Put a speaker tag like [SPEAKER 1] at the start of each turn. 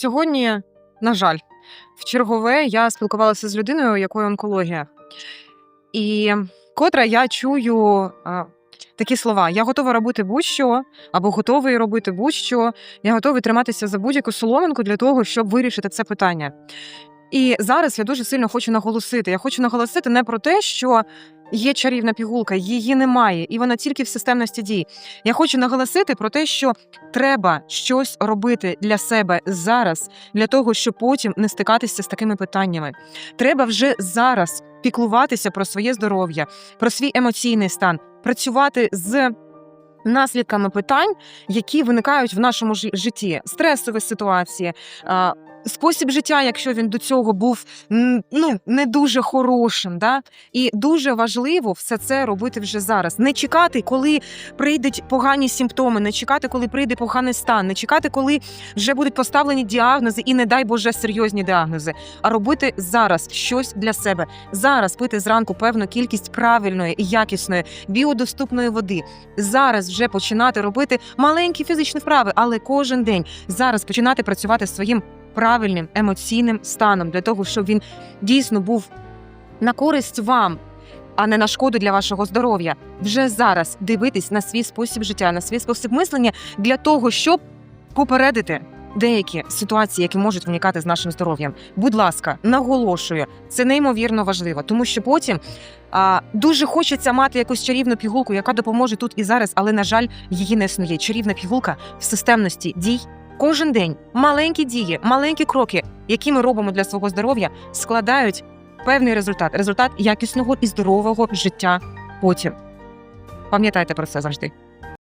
[SPEAKER 1] Сьогодні, на жаль, в чергове я спілкувалася з людиною, у якої онкологія. І котра я чую а, такі слова: я готова робити будь-що, або готовий робити будь-що, я готовий триматися за будь-яку соломинку для того, щоб вирішити це питання. І зараз я дуже сильно хочу наголосити. Я хочу наголосити не про те, що є чарівна пігулка, її немає, і вона тільки в системності дій. Я хочу наголосити про те, що треба щось робити для себе зараз, для того, щоб потім не стикатися з такими питаннями. Треба вже зараз піклуватися про своє здоров'я, про свій емоційний стан, працювати з. Наслідками питань, які виникають в нашому жи- житті, стресові ситуації, спосіб життя, якщо він до цього був ну не дуже хорошим, да і дуже важливо все це робити вже зараз. Не чекати, коли прийдуть погані симптоми, не чекати, коли прийде поганий стан, не чекати, коли вже будуть поставлені діагнози, і не дай Боже серйозні діагнози, а робити зараз щось для себе. Зараз пити зранку певну кількість правильної і якісної біодоступної води. Зараз вже починати робити маленькі фізичні вправи, але кожен день зараз починати працювати своїм правильним емоційним станом для того, щоб він дійсно був на користь вам. А не на шкоду для вашого здоров'я вже зараз дивитись на свій спосіб життя, на свій спосіб мислення для того, щоб попередити деякі ситуації, які можуть виникати з нашим здоров'ям. Будь ласка, наголошую, це неймовірно важливо, тому що потім а, дуже хочеться мати якусь чарівну пігулку, яка допоможе тут і зараз, але на жаль, її не існує. Чарівна пігулка в системності дій. Кожен день маленькі дії, маленькі кроки, які ми робимо для свого здоров'я, складають певний результат результат якісного і здорового життя потім. Пам'ятайте про це завжди.